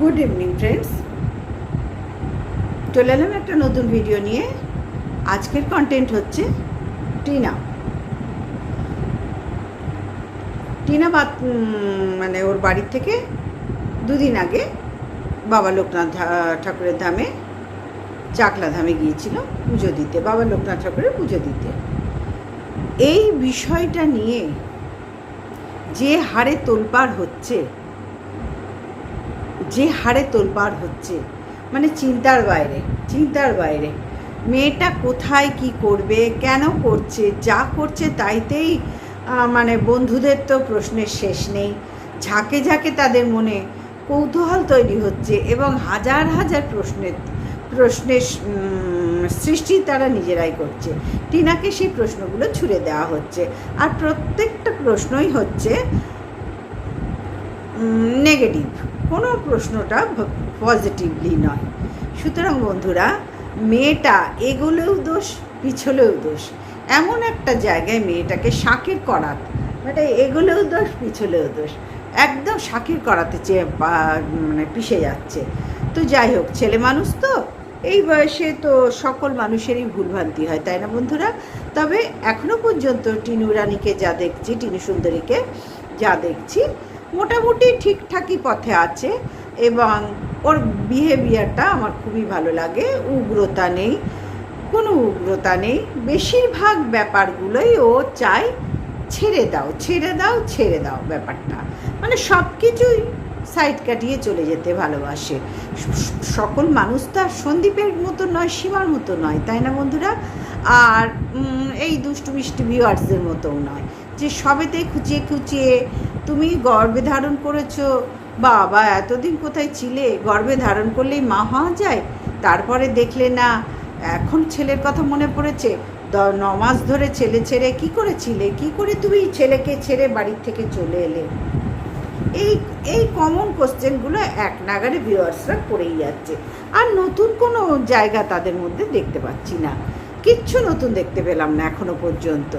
Good evening friends চলে এলাম একটা নতুন ভিডিও নিয়ে। আজকের কন্টেন্ট হচ্ছে টিনা। টিনা বাত মানে ওর বাড়ির থেকে দুদিন আগে বাবা লোকনাথ ঠাকুরের ধামে চাকলা ধামে গিয়েছিল পুজো দিতে। বাবা লোকনাথ ঠাকুরের পুজো দিতে। এই বিষয়টা নিয়ে যে হারে তোলপাড় হচ্ছে যে হারে তোলপাড় হচ্ছে মানে চিন্তার বাইরে চিন্তার বাইরে। মেয়েটা কোথায় কি করবে, কেন করছে, যা করছে তাইতেই মানে বন্ধুদের তো প্রশ্নের শেষ নেই। ঝাঁকে ঝাঁকে তাদের মনে কৌতূহল তৈরি হচ্ছে এবং হাজার হাজার প্রশ্নের প্রশ্নের সৃষ্টি তারা নিজেরাই করছে। টিনাকে সেই প্রশ্নগুলো ছুড়ে দেওয়া হচ্ছে আর প্রত্যেকটা প্রশ্নই হচ্ছে নেগেটিভ কোনো প্রশ্নটা পজিটিভলি নয়। সুতরাং বন্ধুরা, মেয়েটা এগোলেও দোষ, পিছলেও দোষ। এমন একটা জায়গায় মেয়েটাকে শাকির করাত। মানে এগোলেও দোষ, পিছলেও দোষ। একদম শাকির করাতে চেয়ে মানে পিষে যাচ্ছে। তো যাই হোক, ছেলে মানুষ তো, এই বয়সে তো সকল মানুষেরই ভুলভ্রান্তি হয়, তাই না বন্ধুরা? তবে এখনও পর্যন্ত টিনু রানীকে যা দেখছি, টিনু সুন্দরীকে যা দেখছি মোটামুটি ঠিকঠাকই পথে আছে এবং ওর বিহেভিয়ারটা আমার খুবই ভালো লাগে। উগ্রতা নেই, কোনো উগ্রতা নেই। বেশিরভাগ ব্যাপারগুলোই ও চায় ছেড়ে দাও ছেড়ে দাও ছেড়ে দাও ব্যাপারটা। মানে সব কিছুই সাইড কাটিয়ে চলে যেতে ভালোবাসে। সকল মানুষ তো আর সন্দীপের মতো নয়, সীমার মতো নয়, তাই না বন্ধুরা? আর এই দুষ্টু মিষ্টি ভিউয়ার্সদের মতোও নয়। যে সবেতে খুঁচিয়ে খুঁচিয়ে তুমি গর্ভে ধারণ করেছ। বাবা, এতদিন কোথায় ছিলে? গর্ভে ধারণ করলেই মা হওয়া যায়? তারপরে দেখলে না, এখন ছেলের কথা মনে পড়েছে। দ- ন মাস ধরে ছেলে ছেড়ে কি করেছিলে? কি করে তুমি ছেলেকে ছেড়ে বাড়ির থেকে চলে এলে? এই এই কমন কোশ্চেনগুলো এক নাগারে ভিউয়ার্সরা করেই যাচ্ছে। আর নতুন কোনো জায়গা তাদের মধ্যে দেখতে পাচ্ছি না। কিচ্ছু নতুন দেখতে পেলাম না এখনও পর্যন্ত।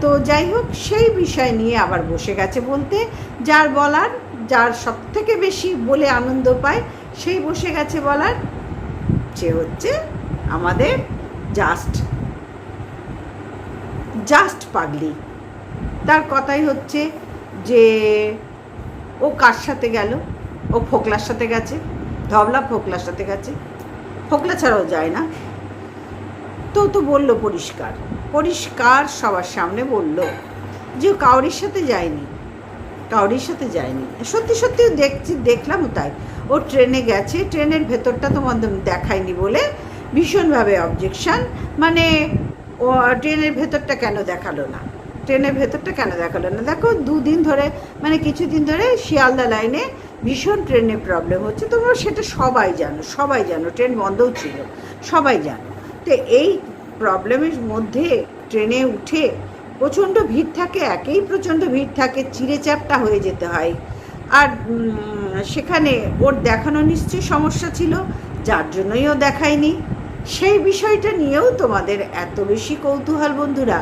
তো যাই হোক, সেই বিষয় নিয়ে আবার বসে গেছে বলতে, যার বলার, যার সব থেকে বেশি বলে আনন্দ পায়, সেই বসে গেছে বলার, সে হচ্ছে আমাদের জাস্ট জাস্ট পাগলি। তার কথাই হচ্ছে যে, ও কার সাথে গেল? ও ফোকলার সাথে গেছে, ধবলা ফোকলার সাথে গেছে। ফোকলা ছাড়াও যায় না। তো তো বলল পরিষ্কার। পরিষ্কার সবার সামনে বলল, যে কাউরির সাথে যায়নি, কাউরির সাথে যায়নি। সত্যি সত্যি দেখছি দেখলাম তাই। ও ট্রেনে গেছে, ট্রেনের ভেতরটা তোমাদের দেখায়নি বলে ভীষণভাবে অবজেকশন মানে ও ট্রেনের ভেতরটা কেন দেখাল না? ট্রেনের ভেতরটা কেন দেখাল না? দেখো, দুদিন ধরে মানে কিছুদিন ধরে শিয়ালদা লাইনে ভীষণ ট্রেনে প্রবলেম হচ্ছে। তোমরা সেটা সবাই জানো সবাই জানো, ট্রেন বন্ধও ছিল, সবাই জানো। তো এই প্রবলেমের মধ্যে ট্রেনে উঠে প্রচণ্ড ভিড় থাকে, একেই প্রচণ্ড ভিড় থাকে চিড়ে চ্যাপটা হয়ে যেতে হয়। আর সেখানে ওর দেখানো নিশ্চয়ই সমস্যা ছিল, যার জন্যই ও দেখায়নি। সেই বিষয়টা নিয়েও তোমাদের এত বেশি কৌতূহল বন্ধুরা,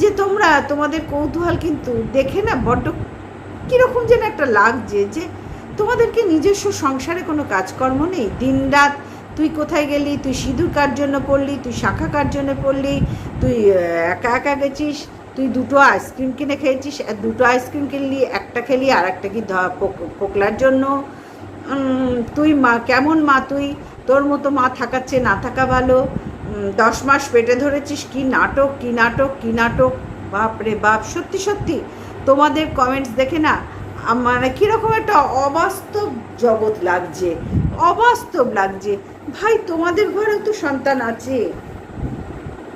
যে তোমরা, তোমাদের কৌতূহল কিন্তু দেখে না, বড্ড কীরকম যেন একটা লাগছে, যে তোমাদের কি নিজস্ব সংসারে কোনো কাজকর্ম নেই? দিনরাত তুই কোথায় গেলি? তুই সিঁদুর কার জন্য পড়লি তুই শাখা কার জন্য পড়লি তুই একা একা গেছিস? তুই দুটো আইসক্রিম কিনে খেয়েছিস? দুটো আইসক্রিম কিনলি, একটা খেলি আর একটা কি পোকলার জন্য? তুই মা, কেমন মা তুই? তোর মতো মা থাকাচ্ছে না থাকা ভালো। দশ মাস পেটে ধরেছিস, কি নাটক কি নাটক কি নাটক? বাপ রে বাপ, সত্যি সত্যি। তোমাদের কমেন্টস দেখে না মানে কীরকম একটা অবাস্তব জগৎ লাগছে। অবাস্তব লাগছে। ভাই, তোমাদের ঘরেও তো সন্তান আছে।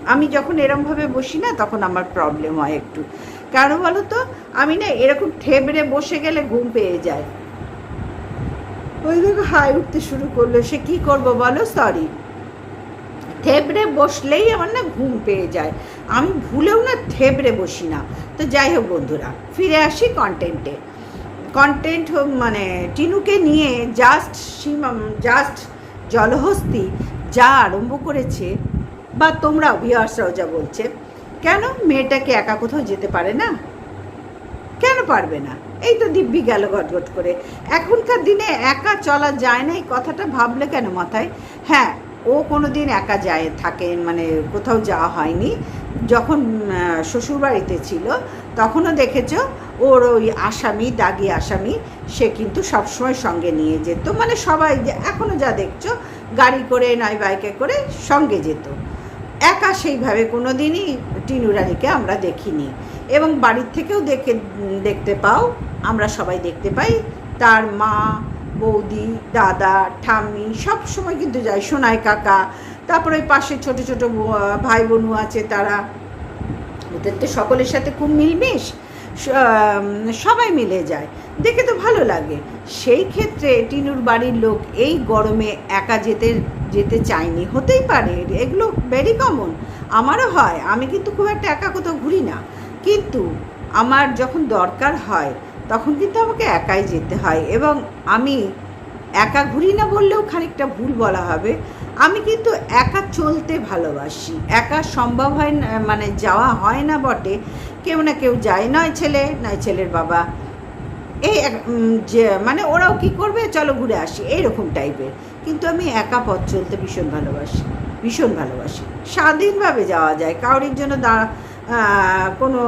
আমি যখন এরমভাবে বসি না, তখন আমার প্রবলেম হয় একটু। কেন বলো তো? আমি না এরকম ঠেবড়ে বসে গেলে ঘুম পেয়ে যায়। ওই দেখো হাই উঠতে শুরু করল। সে কি করব বলো? সরি থেবড়ে বসলেই আমার না ঘুম পেয়ে যায়। আমি ভুলেও না থেবড়ে বসি না। তো যাই হোক বন্ধুরা, ফিরে আসি কন্টেন্টে কন্টেন্ট মানে টিনুকে নিয়ে জাস্ট সীমা জাস্ট জলহস্তি যা আরম্ভ করেছে, বা তোমরা অভিহাসরাও যা বলছে, কেন মেয়েটাকে একা কোথাও যেতে পারে না? কেন পারবে না? এই তো দিব্যি গেল গটগট করে। এখনকার দিনে একা চলা যায় না, এই কথাটা ভাবলে কেন মাথায়? হ্যাঁ ও কোনো দিন একা যায়, থাকে মানে কোথাও যাওয়া হয়নি। যখন শ্বশুরবাড়িতে ছিল, তখনও দেখেছ ওর ওই আসামি, দাগি আসামি, সে কিন্তু সবসময় সঙ্গে নিয়ে যেত। মানে সবাই এখনও যা দেখছ, গাড়ি করে, নয় বাইকে করে সঙ্গে যেত। একা সেইভাবে কোনো দিনই টিনুরানিকে আমরা দেখিনি। এবং বাড়ির থেকেও দেখে, দেখতে পাও, আমরা সবাই দেখতে পাই, তার মা, বৌদি, দাদা, ঠাম্মি সব সময় কিন্তু যায়, সোনাই কাকা তারপরে ওই পাশে ছোট ছোট ভাই বোনু আছে, তারা ওদের তো সকলের সাথে খুব মিলমিশ সবাই মিলে যায়। দেখে তো ভালো লাগে। সেই ক্ষেত্রে টিনুর বাড়ির লোক এই গরমে একা যেতে যেতে চায়নি। হতেই পারে, এগুলো ভেরি কমন আমারও হয়, আমি কিন্তু খুব একটা একা কোথাও ঘুরি না। কিন্তু আমার যখন দরকার হয়, তখন কিন্তু আমাকে একাই যেতে হয়। এবং আমি একা ঘুরি না বললেও খানিকটা ভুল বলা হবে। আমি কিন্তু একা চলতে ভালোবাসি। একা সম্ভব হয় না মানে যাওয়া হয় না বটে। কেউ না কেউ যায়। নয় ছেলে, নয় ছেলের বাবা। এই যে মানে ওরাও কি করবে? চলো ঘুরে আসি। এইরকম টাইপের কিন্তু আমি একা পথ চলতে ভীষণ ভালোবাসি। ভীষণ ভালোবাসি। স্বাধীনভাবে যাওয়া যায়। কাউরির জন্য দাঁড়া কোনো,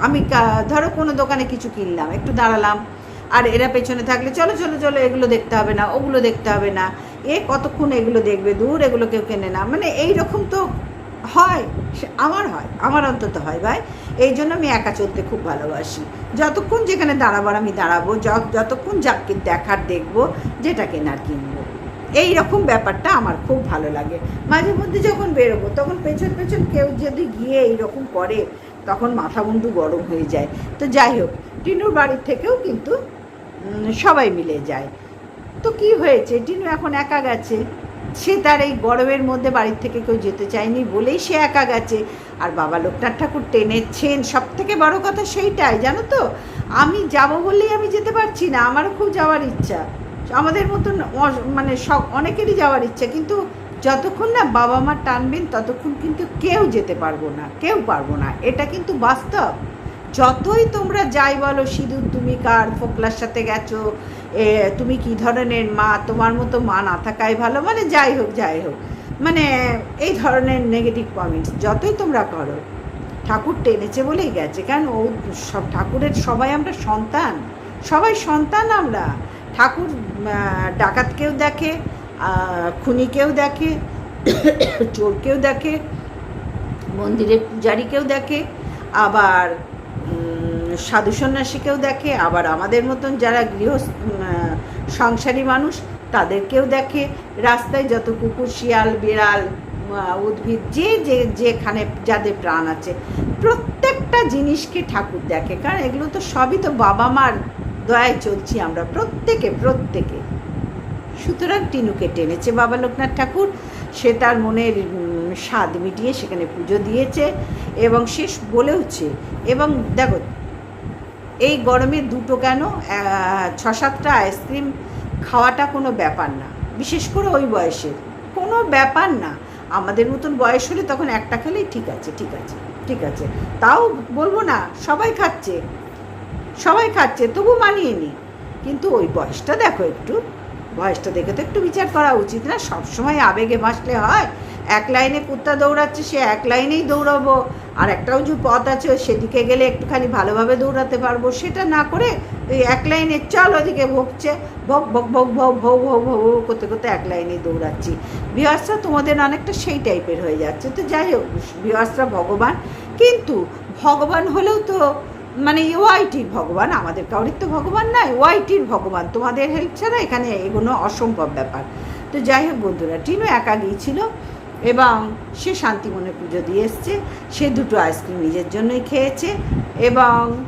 আমি ধরো কোনো দোকানে কিছু কিনলাম। একটু দাঁড়ালাম। আর এরা পেছনে থাকলে চলো চলো চলো, এগুলো দেখতে হবে না, ওগুলো দেখতে হবে না। এ কতক্ষণ এগুলো দেখবে? দূর এগুলো কেউ কেনে না। মানে এই রকম তো হয়। আমার হয়। আমার অন্তত হয় ভাই। এই জন্য আমি একা চলতে খুব ভালোবাসি। যতক্ষণ যেখানে দাঁড়াবার আমি দাঁড়াবো যতক্ষণ যাকে দেখার দেখব, যেটা কেনার কিনবো। এই রকম ব্যাপারটা আমার খুব ভালো লাগে। মাঝে মধ্যে যখন বেরোবো, তখন পেছন পেছন কেউ যদি গিয়ে এইরকম করে, তখন মাথা মুন্ডু গরম হয়ে যায়। তো যাই হোক, টিনুর বাড়ির থেকেও কিন্তু সবাই মিলে যায়। তো কি হয়েছে? টিনু এখন একা গেছে। সে তার এই গরমের মধ্যে বাড়ির থেকে কেউ যেতে চায়নি বলেই সে একা গেছে। আর বাবা লোকনাথ ঠাকুর টেনেছেন। সব থেকে বড় কথা সেইটাই, জানো তো? আমি যাব বললেই আমি যেতে পারছি না। আমারও খুব যাওয়ার ইচ্ছা। আমাদের মতন মানে সব, অনেকেরই যাওয়ার ইচ্ছা। কিন্তু যতক্ষণ না বাবা মা টানবেন, ততক্ষণ কিন্তু কেউ যেতে পারব না। কেউ পারব না। এটা কিন্তু বাস্তব। যতই তোমরা যাই বলো, সিঁদুর তুমি কার, ফোকলার সাথে গেছো তুমি কি ধরনের মা? তোমার মতো মা না থাকাই ভালো। মানে যাই হোক যাই হোক। মানে এই ধরনের নেগেটিভ কমেন্টস যতই তোমরা করো, ঠাকুর টেনেছে বলেই গেছে। কারণ ও সব ঠাকুরের সবাই আমরা সন্তান। সবাই সন্তান আমরা। ঠাকুর ডাকাতকেও দেখে খুনিকেও দেখে, চোরকেও দেখে, মন্দিরের পূজারীকেও দেখে। আবার সাধু সন্ন্যাসীকেও দেখে, আবার আমাদের মতন যারা গৃহ সংসারী মানুষ, তাদেরকেও দেখে। রাস্তায় যত কুকুর, শিয়াল, বিড়াল উদ্ভিদ, যে যে, যেখানে যাদের প্রাণ আছে, প্রত্যেকটা জিনিসকে ঠাকুর দেখে। কারণ এগুলো তো সবই তো বাবা মার দয়ায় চলছি আমরা, প্রত্যেকে প্রত্যেকে। সুতরাং টিনুকে টেনেছে বাবা লোকনাথ ঠাকুর। সে তার মনের স্বাদ মিটিয়ে সেখানে পুজো দিয়েছে এবং সে বলেওছে। এবং দেখো এই গরমে দুটো কেন? ছ সাতটা আইসক্রিম খাওয়াটা কোনো ব্যাপার না। বিশেষ করে ওই বয়সের। কোনো ব্যাপার না। আমাদের মতন বয়স হলে তখন একটা খেলেই ঠিক আছে ঠিক আছে ঠিক আছে। তাও বলব না, সবাই খাচ্ছে। সবাই খাচ্ছে, তবু মানিয়ে নি। কিন্তু ওই বয়সটা দেখো একটু। বয়সটা দেখে তো একটু বিচার করা উচিত না। সবসময় আবেগে ভাসলে হয়। এক লাইনে কুত্তা দৌড়াচ্ছে, সে এক লাইনেই দৌড়াবো। আর একটাও যে পথ আছে সেদিকে গেলে একটুখানি ভালোভাবে দৌড়াতে পারব। সেটা না করে ওই এক লাইনে চল ওদিকে ভোগছে। ভোগ ভোগ ভোগ ভোগ ভোগ ভোগ ভোগ করতে করতে এক লাইনেই দৌড়াচ্ছি। বিহার্সরা তোমাদের অনেকটা সেই টাইপের হয়ে যাচ্ছে। তো যাই হোক বিহার্সরা ভগবান। কিন্তু ভগবান হলেও তো মানে ওয়াইটির ভগবান, আমাদের কাউরির তো ভগবান নয়, ওয়াইটির ভগবান। তোমাদের হেল্প ছাড়া এখানে এগুলো অসম্ভব ব্যাপার। তো যাই হোক বন্ধুরা, টিনু একা গিয়েছিল এবং সে শান্তিমনে পুজো দিয়ে এসছে। সে দুটো আইসক্রিম নিজের জন্যই খেয়েছে এবং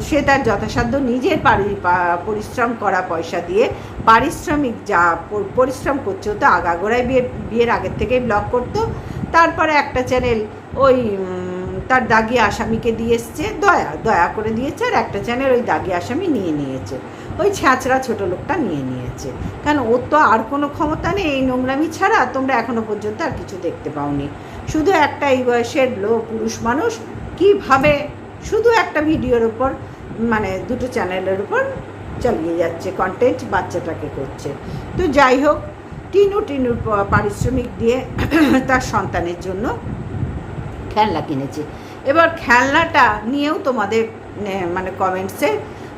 সে তার যথাসাধ্য নিজের পারি- পরিশ্রম করা পয়সা দিয়ে পারিশ্রমিক যা পরিশ্রম করছে তো আগাগোড়ায় বিয়ে, বিয়ের আগের থেকেই ব্লগ করতো। তারপরে একটা চ্যানেল ওই তার দাগি আসামিকে দিয়ে এসছে, দয়া দয়া করে দিয়েছে, আর একটা চ্যানেল ওই দাগি আসামি নিয়ে নিয়েছে। ওই ছ্যাঁচড়া ছোট লোকটা নিয়ে নিয়েছে। কারণ ওর তো আর কোনো ক্ষমতা নেই, এই নোংরামি ছাড়া তোমরা এখনও পর্যন্ত আর কিছু দেখতে পাওনি। শুধু একটা এই বয়সের লো পুরুষ মানুষ কীভাবে শুধু একটা ভিডিওর ওপর মানে দুটো চ্যানেলের উপর চালিয়ে যাচ্ছে কন্টেন্ট বাচ্চাটাকে করছে। তো যাই হোক, টিনু টিনুর পারিশ্রমিক দিয়ে তার সন্তানের জন্য খেলনা কিনেছে। এবার খেলনাটা নিয়েও তোমাদের মানে কমেন্টসে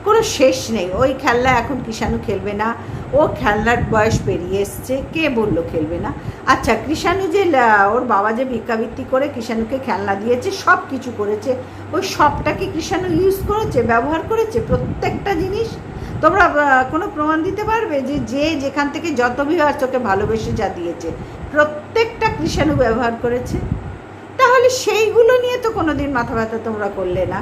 কোনো শেষ নেই। ওই খেলনা এখন কৃষাণু খেলবে না। ও খেলনার বয়স পেরিয়ে এসছে। কে বলল খেলবে না? আচ্ছা কৃষাণু যে ওর বাবা যে ভিক্ষাবৃত্তি করে কৃষাণুকে খেলনা দিয়েছে, সব কিছু করেছে। ওই সবটাকে কৃষাণু ইউজ করেছে, ব্যবহার করেছে? প্রত্যেকটা জিনিস? তোমরা কোনো প্রমাণ দিতে পারবে যে যে যেখান থেকে যত বিহার তোকে ভালোবেসে যা দিয়েছে, প্রত্যেকটা কৃষাণু ব্যবহার করেছে? তাহলে সেইগুলো নিয়ে তো কোনোদিন মাথা ব্যথা তোমরা করলে না।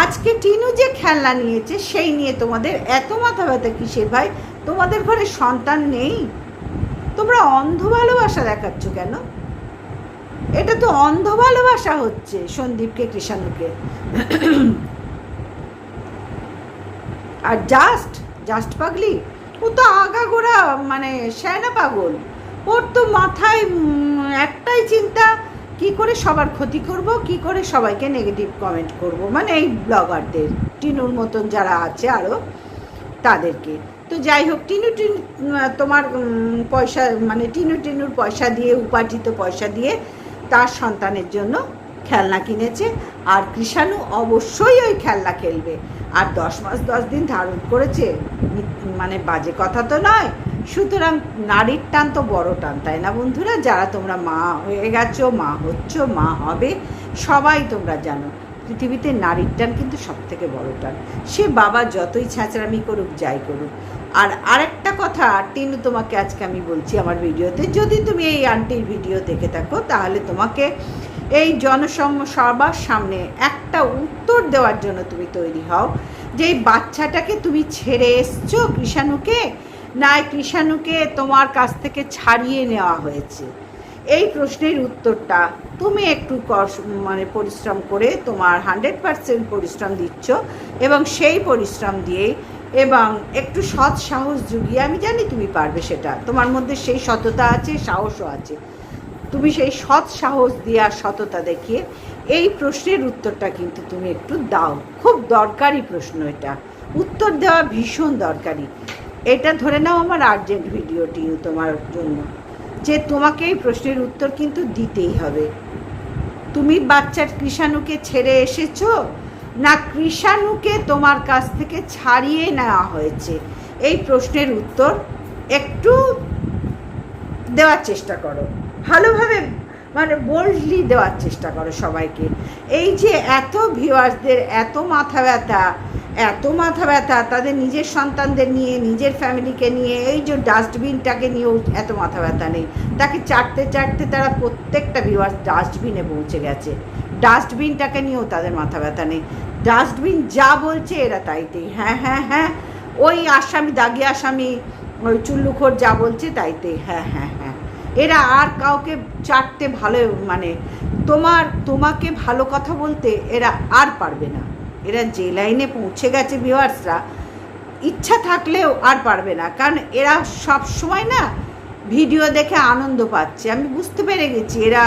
আজকে টিনু যে খেলনা নিয়েছে, সেই নিয়ে তোমাদের এত মাথা ব্যথা কিসের ভাই? তোমাদের ঘরে সন্তান নেই? তোমরা অন্ধ ভালোবাসা দেখাচ্ছ কেন? এটা তো অন্ধ ভালোবাসা হচ্ছে সন্দীপকে, কৃষাণুকে। আর জাস্ট জাস্ট পাগলি, ও তো আগা আগাগোড়া মানে শ্যানা পাগল। ওর তো মাথায় একটাই চিন্তা কি করে সবার ক্ষতি করব, কি করে সবাইকে নেগেটিভ কমেন্ট করব? মানে এই ব্লগারদের টিনুর মতন যারা আছে আরও তাদেরকে। তো যাই হোক, টিনু টিনু তোমার পয়সা মানে টিনু, টিনুর পয়সা দিয়ে, উপার্জিত পয়সা দিয়ে তার সন্তানের জন্য খেলনা কিনেছে। আর কৃষাণু অবশ্যই ওই খেলনা খেলবে। আর দশ মাস দশ দিন ধারণ করেছে। মানে বাজে কথা তো নয়। সুতরাং নারীর টান তো বড় টান, তাই না বন্ধুরা? যারা তোমরা মা হয়ে গেছো, মা হচ্ছ, মা হবে, সবাই তোমরা জানো, পৃথিবীতে নারীর টান কিন্তু সব থেকে বড় টান। সে বাবা যতই ছ্যাঁচড়ামি করুক, যাই করুক। আর আরেকটা কথা, টিনু তোমাকে আজকে আমি বলছি আমার ভিডিওতে, যদি তুমি এই আন্টির ভিডিও দেখে থাকো, তাহলে তোমাকে এই জনসম সবার সামনে একটা উত্তর দেওয়ার জন্য তুমি তৈরি হও, যে বাচ্চাটাকে তুমি ছেড়ে এসছো কৃষাণুকে না কৃষাণুকে তোমার কাছ থেকে ছাড়িয়ে নেওয়া হয়েছে। এই প্রশ্নের উত্তরটা তুমি একটু মানে পরিশ্রম করে তোমার হান্ড্রেড পারসেন্ট পরিশ্রম দিচ্ছ এবং সেই পরিশ্রম দিয়েই এবং একটু সৎ সাহস জুগিয়ে, আমি জানি তুমি পারবে সেটা, তোমার মধ্যে সেই সততা আছে, সাহসও আছে। তুমি সেই সৎ সাহস দিয়ে আর সততা দেখিয়ে এই প্রশ্নের উত্তরটা কিন্তু তুমি একটু দাও। খুব দরকারি প্রশ্ন এটা। উত্তর দেওয়া ভীষণ দরকারি। এটা ধরে নাও আমার আর্জেন্ট ভিডিওটি তোমার জন্য, যে তোমাকে এই প্রশ্নের উত্তর কিন্তু দিতেই হবে। তুমি বাচ্চার কৃষাণুকে ছেড়ে এসেছ? না, কৃষাণুকে তোমার কাছ থেকে ছাড়িয়ে নেওয়া হয়েছে। এই প্রশ্নের উত্তর একটু দেওয়ার চেষ্টা করো। ভালোভাবে মানে বোল্ডলি দেওয়ার চেষ্টা করো সবাইকে। এই যে এত ভিউয়ার্সদের এত মাথা ব্যথা এত মাথা ব্যথা, তাদের নিজের সন্তানদের নিয়ে, নিজের ফ্যামিলিকে নিয়ে, এই যে ডাস্টবিনটাকে নিয়েও এত মাথা ব্যথা নেই। তাকে চাটতে চাটতে তারা প্রত্যেকটা ভিউয়ার্স ডাস্টবিনে পৌঁছে গেছে। ডাস্টবিনটাকে নিয়েও তাদের মাথা ব্যথা নেই। ডাস্টবিন যা বলছে এরা তাইতেই। হ্যাঁ হ্যাঁ হ্যাঁ ওই আসামি, দাগি আসামি, ওই চুল্লুখোর যা বলছে তাইতে হ্যাঁ হ্যাঁ হ্যাঁ। এরা আর কাউকে চাটতে ভালো মানে তোমার, তোমাকে ভালো কথা বলতে এরা আর পারবে না। এরা যে লাইনে পৌঁছে গেছে ভিউয়ার্সরা ইচ্ছা থাকলেও আর পারবে না। কারণ এরা সব সময় না ভিডিও দেখে আনন্দ পাচ্ছে। আমি বুঝতে পেরে গেছি, এরা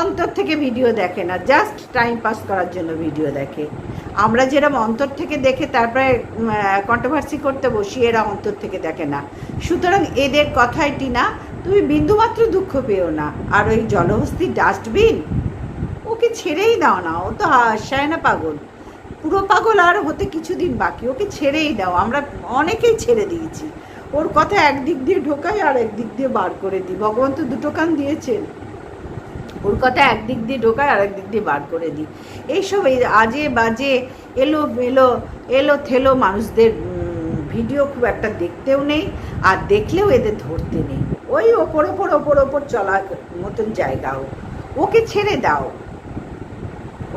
অন্তর থেকে ভিডিও দেখে না জাস্ট টাইম পাস করার জন্য ভিডিও দেখে। আমরা যেরকম অন্তর থেকে দেখে তারপরে কন্ট্রোভার্সি করতে বসি, এরা অন্তর থেকে দেখে না। সুতরাং এদের কথাই টিনা, তুমি বিন্দুমাত্র দুঃখ পেও না। আর ওই জলহস্তি ডাস্টবিন ওকে ছেড়েই দাও না, ও তো হাসায় না পাগল। পুরো পাগল আর হতে কিছুদিন বাকি। ওকে ছেড়েই দাও, আমরা অনেকেই ছেড়ে দিয়েছি। ওর কথা একদিক দিয়ে ঢোকাই আর একদিক দিয়ে বার করে দিই। ভগবান তো দুটো কান দিয়েছেন। ওর কথা একদিক দিয়ে ঢোকায় আর একদিক দিয়ে বার করে দিই। এইসব এই আজে বাজে এলো এলো এলো থেলো মানুষদের ভিডিও খুব একটা দেখতেও নেই আর দেখলেও এদের ধরতে নেই। ওই ওপর ওপর ওপর ওপর চলার মতন জায়গাও ওকে ছেড়ে দাও।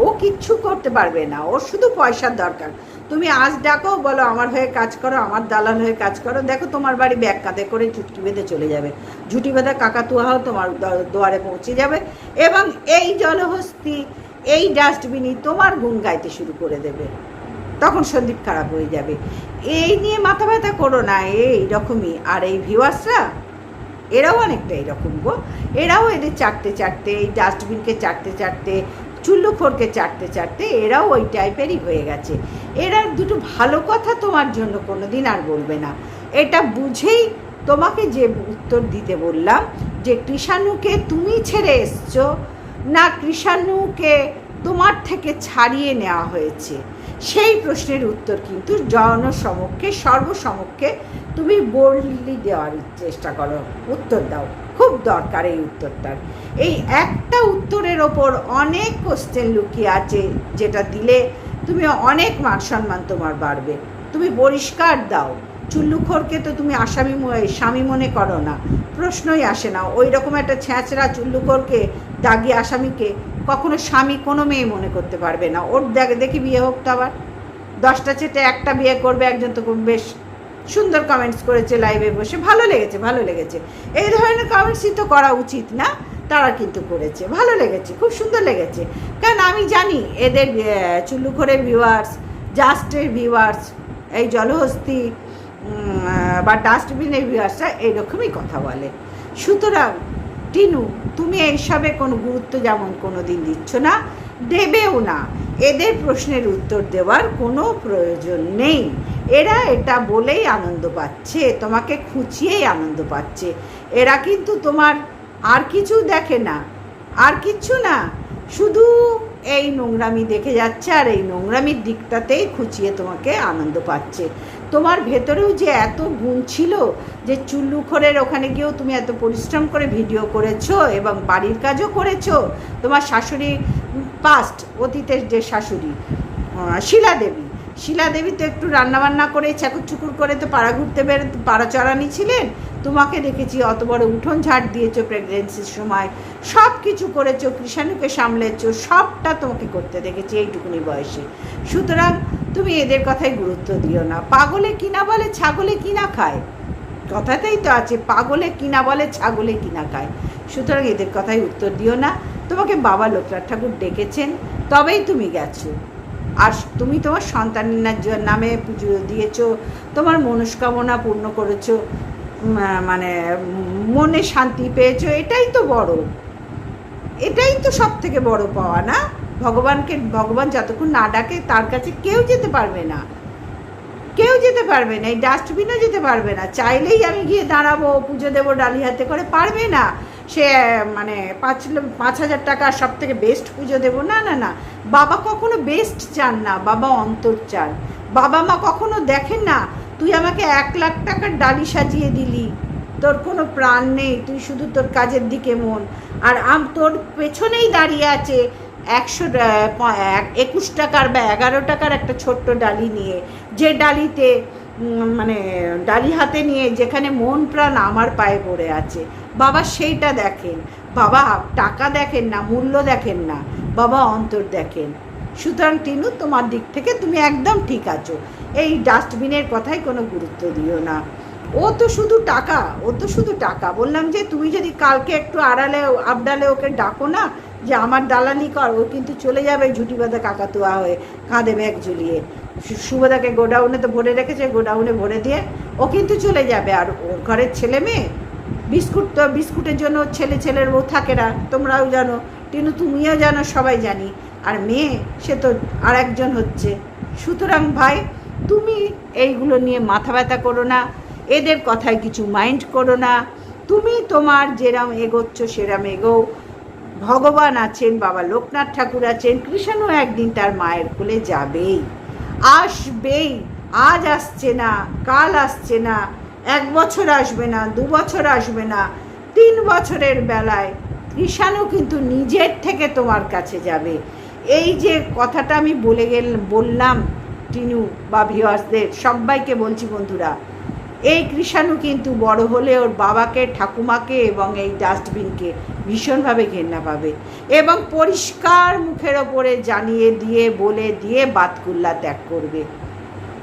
ও কিচ্ছু করতে পারবে না। ওর শুধু পয়সার দরকার। তুমি আজ ডাকো, বলো, আমার হয়ে কাজ করো, আমার দালাল হয়ে কাজ করো। দেখো, তোমার বাড়ি ব্যাগ কাঁধে করে চুটকি বেঁধে চলে যাবে। ঝুটি বেঁধে কাকাতুয়াও তোমার দুয়ারে পৌঁছে যাবে। এবং এই জলহস্তি এই ডাস্টবিনই তোমার গুণ গাইতে শুরু করে দেবে। তখন সন্দীপ খারাপ হয়ে যাবে। এই নিয়ে মাথা ব্যথা করো না, এই রকমই। আর এই ভিউয়ার্সরা এরাও অনেকটা এরকম গো। এরাও এদের চাটতে চাটতে এই ডাস্টবিনকে চাটতে চাটতে চুল্লুখোরকে চাটতে চাটতে এরাও ওই টাইপেরই হয়ে গেছে। এরা দুটো ভালো কথা তোমার জন্য কোনো দিন আর বলবে না। এটা বুঝেই তোমাকে যে উত্তর দিতে বললাম, যে কৃষাণুকে তুমি ছেড়ে এসছো, না কৃষাণুকে তোমার থেকে ছাড়িয়ে নেওয়া হয়েছে। সেই প্রশ্নের উত্তর কিন্তু জনসমক্ষে, সর্বসমক্ষে তুমি বললি দেওয়ার চেষ্টা করো। উত্তর দাও। খুব দরকার এই উত্তরটার। এই একটা উত্তরের ওপর অনেক কোশ্চেন লুকিয়ে আছে, যেটা দিলে তুমি অনেক মান সম্মান তোমার বাড়বে। তুমি পরিষ্কার দাও। চুল্লুখোরকে তো তুমি আসামি স্বামী মনে করো না। প্রশ্নই আসে না। ওই রকম একটা ছ্যাঁচড়া চুল্লুখোরকে, দাগি আসামিকে কখনো স্বামী কোনো মেয়ে মনে করতে পারবে না। ওর দেখে, দেখি বিয়ে হোক তো আবার। দশটা চেটে একটা বিয়ে করবে একজন তো বেশ সুন্দর কমেন্টস করেছে লাইভে বসে। ভালো লেগেছে ভালো লেগেছে। এই ধরনের কমেন্টসই তো করা উচিত না। তারা কিন্তু করেছে। ভালো লেগেছে, খুব সুন্দর লেগেছে। কারণ আমি জানি, এদের চুল্লুখোরের ভিউয়ার্স জাস্টের ভিউয়ার্স এই জলহস্তি বা ডাস্টবিনের ভিউয়ার্সরা এইরকমই কথা বলে। সুতরাং, টিনু, তুমি এইসবে কোনো গুরুত্ব যেমন কোনো দিন দিচ্ছ না, দেবেও না। এদের প্রশ্নের উত্তর দেওয়ার কোনো প্রয়োজন নেই। এরা এটা বলেই আনন্দ পাচ্ছে, তোমাকে খুঁচিয়েই আনন্দ পাচ্ছে। এরা কিন্তু তোমার আর কিছু দেখে না, আর কিচ্ছু না। শুধু এই নোংরামি দেখে যাচ্ছে আর এই নোংরামির দিকটাতেই খুঁচিয়ে তোমাকে আনন্দ পাচ্ছে। তোমার ভেতরেও যে এত গুণ ছিল যে চুল্লুখরের ওখানে গিয়েও তুমি এত পরিশ্রম করে ভিডিও করেছ এবং বাড়ির কাজও করেছ, তোমার শাশুড়ি পাস্ট অতীতের যে শাশুড়ি শিলা দেবী শিলা দেবী তো একটু রান্নাবান্না করে চাকুর চুকুর করে তো পাড়া ঘুরতে বের পাড়া চড়ানি ছিলেন তোমাকে দেখেছি, অত বড় উঠোন ঝাড় দিয়েছ প্রেগনেন্সির সময়। সব কিছু করেছ, কৃষাণুকে সামলেছো, সবটা তোমাকে করতে দেখেছি এইটুকুনি বয়সে। সুতরাং তুমি এদের কথাই গুরুত্ব দিও না। পাগলে কিনা বলে, ছাগলে কিনা খায়? কথাতেই তো আছে, পাগলে কিনা বলে, ছাগলে কিনা খায়। সুতরাং এদের কথাই উত্তর দিও না। তোমাকে বাবা লোকনাথ ঠাকুর ডেকেছেন, তবেই তুমি গেছো। আর তুমি তোমার সন্তানের নামে পুজো দিয়েছ, তোমার মনস্কামনা পূর্ণ করেছ মানে মনে শান্তি পেয়েছ? এটাই তো বড়। এটাই তো সব থেকে বড় পাওয়া, না? ভগবানকে, ভগবান যতক্ষণ না ডাকে, তার কাছে কেউ যেতে পারবে না। কেউ যেতে পারবে না, এই ডাস্টবিনও যেতে পারবে না। চাইলেই আমি গিয়ে দাঁড়াবো, পুজো দেবো ডালি হাতে করে, পারবে না। সে মানে পাঁচ পাঁচ হাজার টাকা সব থেকে বেস্ট পুজো দেবো। না না না। বাবা কখনো বেস্ট চান না, বাবা অন্তর চান বাবা মা কখনো দেখেন না তুই আমাকে এক লাখ টাকার ডালি সাজিয়ে দিলি। তোর কোনো প্রাণ নেই, তুই শুধু তোর কাজের দিকে মন। আর আম তোর পেছনেই দাঁড়িয়ে আছে একশো এক- একুশ টাকার বা এগারো টাকার একটা ছোট্ট ডালি নিয়ে। যে ডালিতে মানে ডালি হাতে নিয়ে যেখানে মন প্রাণ আমার পায়ে পড়ে আছে। বাবা সেইটা দেখেন। বাবা টাকা দেখেন না, মূল্য দেখেন না। বাবা অন্তর দেখেন। সুতরাং টিনু, তোমার দিক থেকে তুমি একদম ঠিক আছো। এই ডাস্টবিনের কথাই কোনো গুরুত্ব দিও না। ও তো শুধু টাকা, ও তো শুধু টাকা। বললাম যে, তুমি যদি কালকে একটু আড়ালে, আবডালে ওকে ডাকো না, যে আমার দালালি কর, ও কিন্তু চলে যাবে ঝুটি বাঁধা কাকাতুয়া হয়ে, কাঁধে ব্যাগ ঝুলিয়ে। সুভদাকে গোডাউনে তো ভরে রেখেছে, গোডাউনে ভরে দিয়ে ও কিন্তু চলে যাবে। আর ওর ঘরের ছেলে মেয়ে? বিস্কুট তো, বিস্কুটের জন্য ছেলে ছেলের বউ থাকে না, তোমরাও জানো। টিনু, তুমিও জানো, সবাই জানি। আর মেয়ে, সে তো আর একজন হচ্ছে। সুতরাং ভাই, তুমি এইগুলো নিয়ে মাথা ব্যথা করো না, এদের কথায় কিছু মাইন্ড করো না। তুমি তোমার যেরম এগোচ্ছ সেরম এগো। ভগবান আছেন, বাবা লোকনাথ ঠাকুর আছেন, কৃষ্ণও একদিন তার মায়ের কোলে যাবেই। আসবেই, আজ আসছে না, কাল আসছে না, এক বছর আসবে না, দু বছর আসবে না, তিন বছরের বেলায় কৃষাণও কিন্তু নিজের থেকে তোমার কাছে যাবে। এই যে কথাটা আমি বলে গেল, বললাম টিনু বা ভিওয়ার্সদের সবাইকে বলছি বন্ধুরা, এই কৃষাণু কিন্তু বড় হলে ওর বাবাকে, ঠাকুমাকে এবং এই ডাস্টবিনকে ভীষণভাবে ঘেন্না পাবে এবং পরিষ্কার মুখের ওপরে জানিয়ে দিয়ে, বলে দিয়ে বাতকুল্লা ত্যাগ করবে।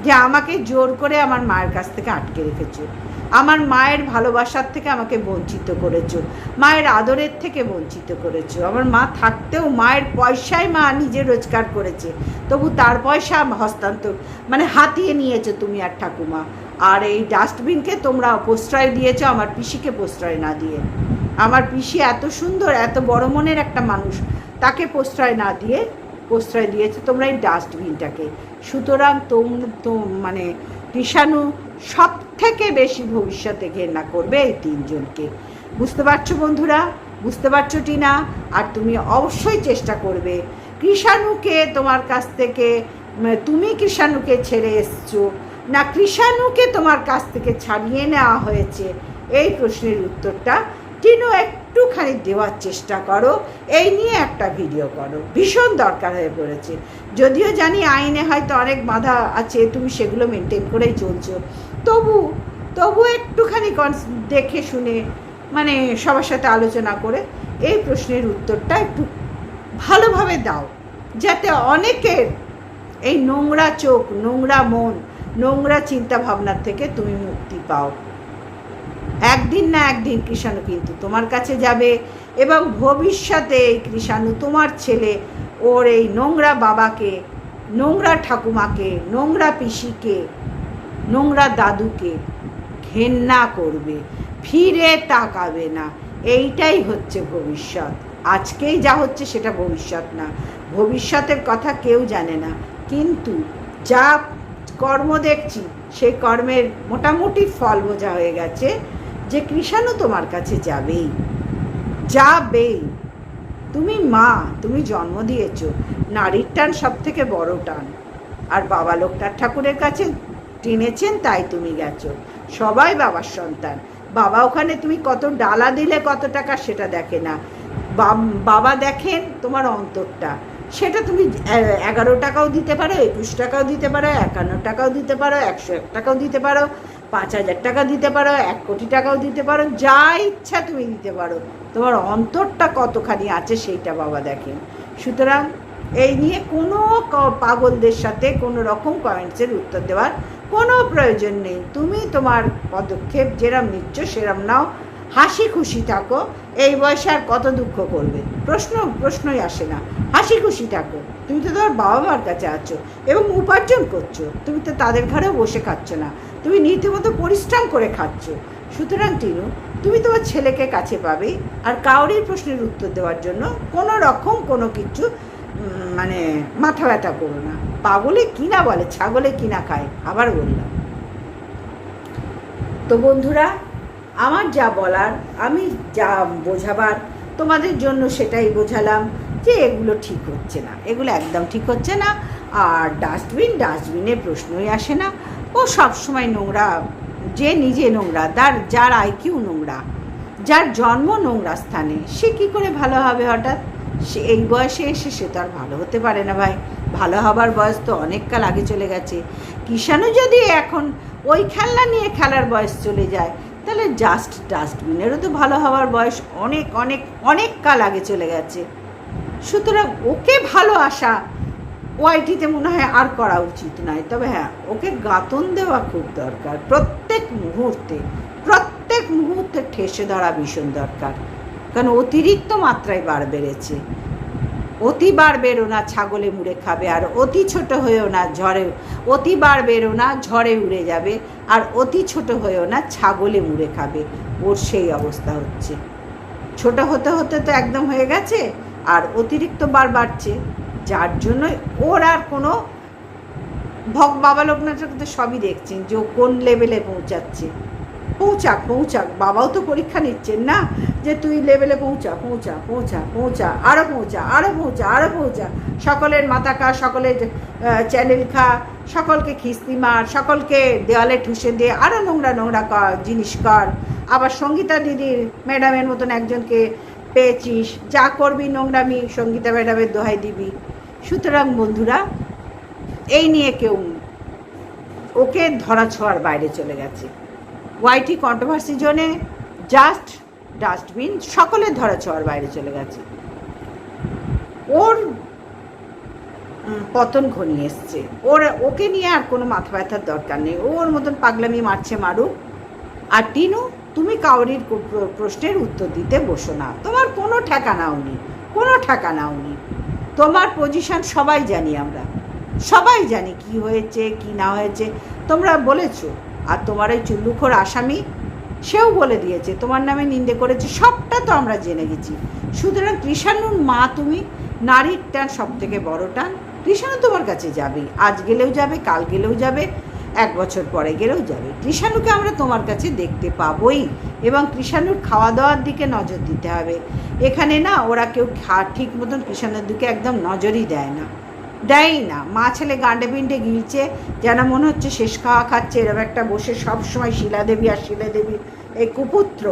যে আমাকে জোর করে আমার মায়ের কাছ থেকে আটকে রেখেছো। আমার মায়ের ভালোবাসার থেকে আমাকে বঞ্চিত করেছ। মায়ের আদরের থেকে বঞ্চিত করেছ। আমার মা থাকতেও মায়ের পয়সায় মা নিজে রোজগার করেছে। তবু তার পয়সা হস্তান্তর মানে হাতিয়ে নিয়েছো তুমি আর ঠাকুমা। আর এই ডাস্টবিনকে তোমরা প্রশ্রয় দিয়েছ, আমার পিসিকে প্রশ্রয় না দিয়ে। আমার পিসি এত সুন্দর, এত বড় মনের একটা মানুষ, তাকে প্রশ্রয় না দিয়ে প্রশ্রয় দিয়েছে তোমরা এই ডাস্টবিনটাকে। সুতরাং তোম তো মানে কৃষাণু সব থেকে বেশি ভবিষ্যতে ঘেন্না করবে এই তিনজনকে। বুঝতে পারছ বন্ধুরা? বুঝতে পারছ টিনা? আর তুমি অবশ্যই চেষ্টা করবে। কৃষাণুকে তোমার কাছ থেকে তুমি কৃষাণুকে ছেড়ে এসছো। না, কৃষাণুকে তোমার কাছ থেকে ছাড়িয়ে নেওয়া হয়েছে? এই প্রশ্নের উত্তরটা টিনু একটুখানি দেওয়ার চেষ্টা করো। এই নিয়ে একটা ভিডিও করো। ভীষণ দরকার হয়ে পড়েছে। যদিও জানি আইনে হয়তো অনেক বাধা আছে, তুমি সেগুলো মেনটেন করেই চলছো। তবু তবু একটুখানি কনস- দেখে শুনে মানে সবার সাথে আলোচনা করে এই প্রশ্নের উত্তরটা একটু ভালোভাবে দাও। যাতে অনেকের এই নোংরা চোখ, নোংরা মন, নোংরা চিন্তা ভাবনার থেকে তুমি মুক্তি পাও। একদিন না একদিন কৃষাণু কিন্তু তোমার কাছে যাবে এবং ভবিষ্যতে এই কৃষাণু তোমার ছেলে, ওর এই নোংরা বাবাকে, নোংরা ঠাকুমাকে, নোংরা পিসিকে নোংরা দাদুকে ঘেন্না করবে, ফিরে তাকাবে না। এইটাই হচ্ছে ভবিষ্যৎ। আজকেই যা হচ্ছে সেটা ভবিষ্যৎ না। ভবিষ্যতের কথা কেউ জানে না। কিন্তু যা কর্ম দেখছি, সেই কর্মের মোটামুটি ফল বোঝা হয়ে গেছে যে কৃষাণু তোমার কাছে যাবেই। যাবেই। তুমি মা, তুমি জন্ম দিয়েছ। নারীর টান সব থেকে বড় টান। আর বাবা লোকটার ঠাকুরের কাছে টেনেছেন, তাই তুমি গেছো। সবাই বাবার সন্তান। বাবা, ওখানে তুমি কত ডালা দিলে কত টাকা সেটা দেখে না। বাবা দেখেন তোমার অন্তরটা। সেটা তুমি এগারো টাকাও দিতে পারো, একুশ টাকাও দিতে পারো, একান্ন টাকাও দিতে পারো, একশো এক টাকাও দিতে পারো, পাঁচ হাজার টাকা দিতে পারো, এক কোটি টাকাও দিতে পারো, যা ইচ্ছা তুমি দিতে পারো। তোমার অন্তরটা কতখানি আছে সেইটা বাবা দেখেন। সুতরাং এই নিয়ে কোনো পাগলদের সাথে কোনো রকম কমেন্টসের উত্তর দেওয়ার কোনো প্রয়োজন নেই। তুমি তোমার পদক্ষেপ যেরম নিচ্ছ, সেরম নাও। হাসি খুশি থাকো। এই বয়সে আর কত দুঃখ করবে? প্রশ্ন, প্রশ্নই আসে না। হাসি খুশি থাকো। তুমি তো তোমার বাবা মার কাছে আছো এবং উপার্জন করছ। তুমি তো তাদের ঘরেও বসে খাচ্ছ না। তুমি রীতিমতো পরিশ্রম করে খাচ্ছ। সুতরাং টিনু, তুমি তোমার ছেলেকে কাছে পাবে। আর কাউরির প্রশ্নের উত্তর দেওয়ার জন্য কোনো রকম কোনো কিছু মানে মাথা ব্যথা করো না। পাগলে কিনা বলে, ছাগলে কিনা খায়, আবার বললাম। তো বন্ধুরা, আমার যা বলার, আমি যা বোঝাবার, তোমাদের জন্য সেটাই বোঝালাম যে এগুলো ঠিক হচ্ছে না। এগুলো একদম ঠিক হচ্ছে না, আর ডাস্টবিন ডাস্টবিনের প্রশ্নই আসে না। ও সবসময় নোংরা, যে নিজে নোংরা, তার যার আইকিউ নোংরা, যার জন্ম নোংরা স্থানে, সে কী করে ভালো হবে হঠাৎ? সে এই বয়সে এসে সে তো আর ভালো হতে পারে না ভাই। ভালো হবার বয়স তো অনেক কাল আগে চলে গেছে। কিষাণু যদি এখন ওই খেলনা নিয়ে খেলার বয়স চলে যায়, তাহলে জাস্ট ডাস্টবিনেরও তো ভালো হওয়ার বয়স অনেক অনেক অনেক কাল আগে চলে গেছে। সুতরাং ওকে ভালো আসা ওয়াইটিতে মনে হয় আর করা উচিত নয়। তবে হ্যাঁ ওকে গাতন দেওয়া খুব দরকার। প্রত্যেক মুহূর্তে প্রত্যেক মুহূর্তে ঠেসে ধরা ভীষণ দরকার। কারণ অতিরিক্ত মাত্রায় বার বেড়েছে। অতি বার বেরো না, ছাগলে মুড়ে খাবে, আর অতি ছোট হয়েও না, ঝড়ে, অতি বার বেরো না, ঝড়ে উড়ে যাবে, আর অতি ছোট হয়েও না, ছাগলে মুড়ে খাবে। ওর সেই অবস্থা হচ্ছে। ছোট হতে হতে তো একদম হয়ে গেছে, আর অতিরিক্ত বার বাড়ছে। যার জন্য ওর আর কোনো ভগ, বাবা লোকনাথ তো সবই দেখছেন যে ও কোন লেভেলে পৌঁছাচ্ছে। পৌঁছাক পৌঁছাক। বাবাও তো পরীক্ষা নিচ্ছেন না যে তুই লেভেলে পৌঁছা পৌঁছা পৌঁছা পৌঁছা আরও পৌঁছা আরও পৌঁছা আরও পৌঁছা। সকলের মাথা খা, সকলের চ্যানেল খা, সকলকে খিস্তি মার, সকলকে দেওয়ালে ঠুসে দিয়ে আরও নোংরা নোংরা কর জিনিস কর। আবার সঙ্গীতা দিদির ম্যাডামের মতন একজনকে পেয়েছিস, যা করবি নোংরামি সঙ্গীতা ম্যাডামের দোহাই দিবি। সুতরাং বন্ধুরা, এই নিয়ে কেউ, ওকে ধরা ছোঁয়ার বাইরে চলে গেছে। ওয়াইটি কন্ট্রোভার্সি জোনে জাস্ট ডাস্টবিন সকলের ধরা ছোঁয়ার বাইরে চলে গেছে। ওর পতন ঘনিয়ে এসছে। ওর, ওকে নিয়ে আর কোনো মাথা ব্যথার দরকার নেই। ওর মতন পাগলামি মারছে মারুক। আর টিনু, তুমি কাউরির প্রশ্নের উত্তর দিতে বসো না। তোমার কোনো ঠেকানাও নেই কোনো ঠেকানাও নেই তোমার পজিশন সবাই জানি আমরা। সবাই জানি কি হয়েছে, কি না হয়েছে। তোমরা বলেছ আর তোমার ওই চুল্লুখোর আসামি, সেও বলে দিয়েছে, তোমার নামে নিন্দে করেছে, সবটা তো আমরা জেনে গেছি। সুতরাং কৃষাণুর মা তুমি, নারীর টান সব থেকে বড় টান কৃষাণু তোমার কাছে যাবে, আজ গেলেও যাবে, কাল গেলেও যাবে, এক বছর পরে গেলেও যাবে। কৃষাণুকে আমরা তোমার কাছে দেখতে পাবোই, এবং কৃষাণুর খাওয়া দাওয়ার দিকে নজর দিতে হবে। এখানে না, ওরা কেউ ঠিক মতন কৃষাণুর দিকে একদম নজরই দেয় না। দেয়ই না। মা ছেলে গান্ডে পিন্ডে গিলছে, যেন মনে হচ্ছে শেষ খাওয়া খাচ্ছে এরকম একটা বসে সব সময় শিলাদেবী আর শিলাদেবী, এই কুপুত্র।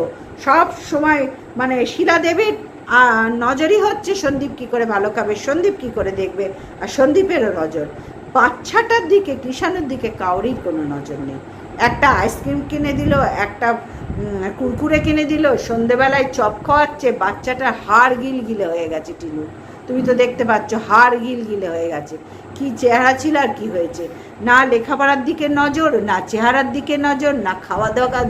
সব সময় মানে শিলাদেবীর নজরই হচ্ছে সন্দীপ কি করে ভালো খাবে, সন্দীপ কি করে দেখবে, আর সন্দীপেরও নজর। বাচ্চাটার দিকে, কৃষাণের দিকে কাউরই কোনো নজর নেই। একটা আইসক্রিম কিনে দিল, একটা কুরকুরে কিনে দিল, সন্ধেবেলায় চপ খাওয়াচ্ছে বাচ্চাটা হাড় গিল গিলে হয়ে গেছে টিনু। তুমি তো দেখতে পাচ্ছ, হাড় গিল গিলে হয়ে গেছে। কি চেহারা ছিল আর কি হয়েছে? না লেখাপড়ার দিকে নজর, না চেহারার দিকে নজর, না খাওয়া দাওয়া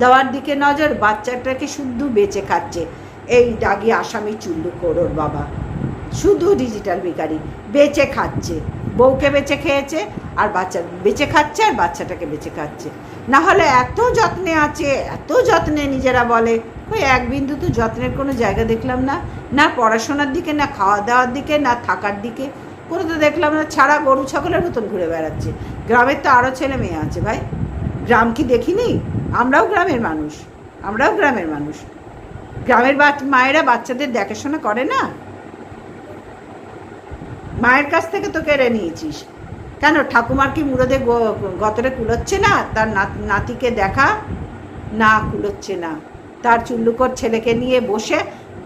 দেওয়ার দিকে নজর, বাচ্চাটাকে শুধু বেঁচে খাচ্ছে। এই দাগি আসামি চুল্লু করোর বাবা। শুধু ডিজিটাল ভিখারি, বেঁচে খাচ্ছে। বউকে বেচে খেয়েছে, আর বাচ্চা, বেচে খাচ্ছে, আর বাচ্চাটাকে বেচে খাচ্ছে। না হলে এত যত্নে আছে, এত যত্নে নিজেরা বলে ওই এক বিন্দু তো যত্নের কোনো জায়গা দেখলাম না না পড়াশোনার দিকে, না খাওয়া দাওয়ার দিকে, না থাকার দিকে। কোনো তো দেখলাম না, ছাড়া গরু ছাগলের মতন ঘুরে বেড়াচ্ছে। গ্রামের তো আরও ছেলে মেয়ে আছে ভাই। গ্রাম কি দেখিনি? আমরাও গ্রামের মানুষ। আমরাও গ্রামের মানুষ। গ্রামের মায়েরা বাচ্চাদের দেখাশোনা করে না? মায়ের কাছ থেকে তো কেড়ে নিয়েছিস। কেন, ঠাকুমার কি মুরদে গতরে কুলোচ্ছে না? তার নাত- নাতিকে দেখা? না, কুলোচ্ছে না। তার চুল্লুকর ছেলেকে নিয়ে বসে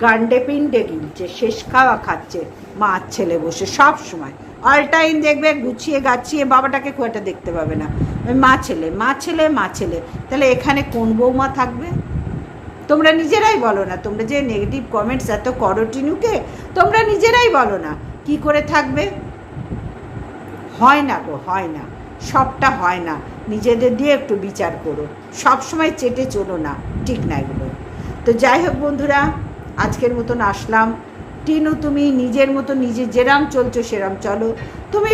গান্ডে পিন্ডে গিলছে, শেষ খাওয়া খাচ্ছে মা ছেলে বসে সব সময়। অল টাইম দেখবে, গুছিয়ে গাছিয়ে বাবাটাকে খুব একটা দেখতে পাবে না। মা ছেলে মা ছেলে মা ছেলে। তাহলে এখানে কোন বৌমা থাকবে? তোমরা নিজেরাই বলো না। তোমরা যে নেগেটিভ কমেন্টস এত করো টিনুকে, তোমরা নিজেরাই বলো না। কি করে থাকবে? হয় না গো, হয় না। সবটা হয় না। নিজেদের দিয়ে একটু বিচার করো। সব সময় চেটে চলো না, ঠিক না এগুলো। তো যাই হোক বন্ধুরা, আজকের মতন আসলাম। টিনু, তুমি নিজের মতো নিজে যেরাম চলছো সেরাম চলো। তুমি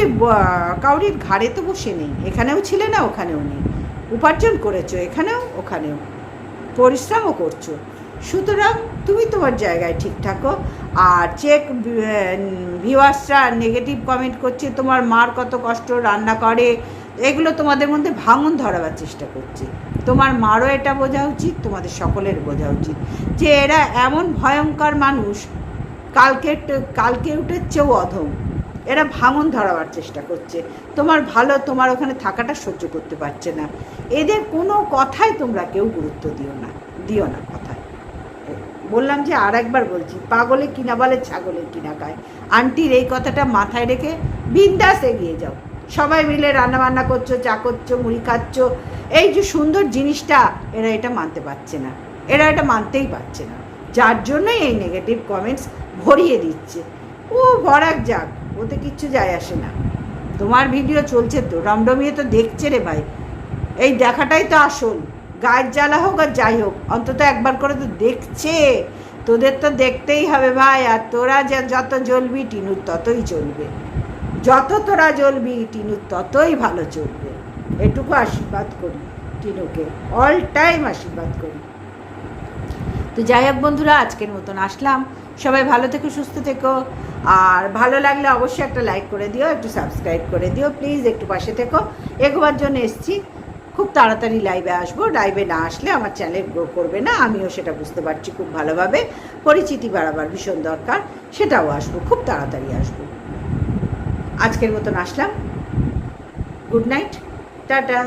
কাউরির ঘাড়ে তো বসে নেই। এখানেও ছিলে না, ওখানেও নেই। উপার্জন করেছ, এখানেও, ওখানেও। পরিশ্রমও করছ। সুতরাং তুমি তোমার জায়গায় ঠিক থাকো। আর চেক ভিউয়ার্সরা নেগেটিভ কমেন্ট করছে, তোমার মার কত কষ্ট, রান্না করে, এগুলো তোমাদের মধ্যে ভাঙন ধরাবার চেষ্টা করছে। তোমার মারও এটা বোঝা উচিত, তোমাদের সকলের বোঝা উচিত। যে এরা এমন ভয়ঙ্কর মানুষ, কালকে কালকে উঠের চেয়েও অধম। এরা ভাঙন ধরাবার চেষ্টা করছে। তোমার ভালো, তোমার ওখানে থাকাটা সহ্য করতে পারছে না। এদের কোনো কথাই তোমরা কেউ গুরুত্ব দিও না দিও না কথায় বললাম যে আর একবার বলছি, পাগলে কিনা বলে ছাগলে কিনা খায় আন্টির এই কথাটা মাথায় রেখে বিন্দাস এগিয়ে যাও। সবাই মিলে রান্না বান্না করছ, চা করছ, মুড়ি খাচ্ছ। এই যে সুন্দর জিনিসটা, এরা এটা মানতে পারছে না। এরা এটা মানতেই পারছে না। যার জন্যই এই নেগেটিভ কমেন্টস ভরিয়ে দিচ্ছে। ও ভরাক যাক ওতে কিচ্ছু যায় আসে না। তোমার ভিডিও চলছে তো রমডমিয়ে তো দেখছে রে ভাই। এই দেখাটাই তো আসল। গায়ের জ্বালা হোক আর যাই হোক, অন্তত একবার করে তো দেখছে। তোদের তো দেখতেই হবে ভাই, আর তোরা যত জ্বলবি টিনুর ততই চলবে যত তোরা জ্বলবি টিনুর ততই ভালো চলবে এটুকু আশীর্বাদ করি টিনুকে অল টাইম আশীর্বাদ করি। তো যাই হোক বন্ধুরা, আজকের মতন আসলাম। সবাই ভালো থেকো, সুস্থ থেকো। আর ভালো লাগলে অবশ্যই একটা লাইক করে দিও, একটু সাবস্ক্রাইব করে দিও। প্লিজ একটু পাশে থেকো। এগোবার জন্য এসছি। খুব তাড়াতাড়ি লাইভে আসব। লাইভে না আসলে আমার চ্যানেল গ্রো করবে না, আমিও সেটা বুঝতে পারছি খুব ভালোভাবে। পরিচিতি বাড়াবার ভীষণ দরকার, সেটাও আসব, খুব তাড়াতাড়ি আসব। আজকের মতন আসলাম। Good night tata.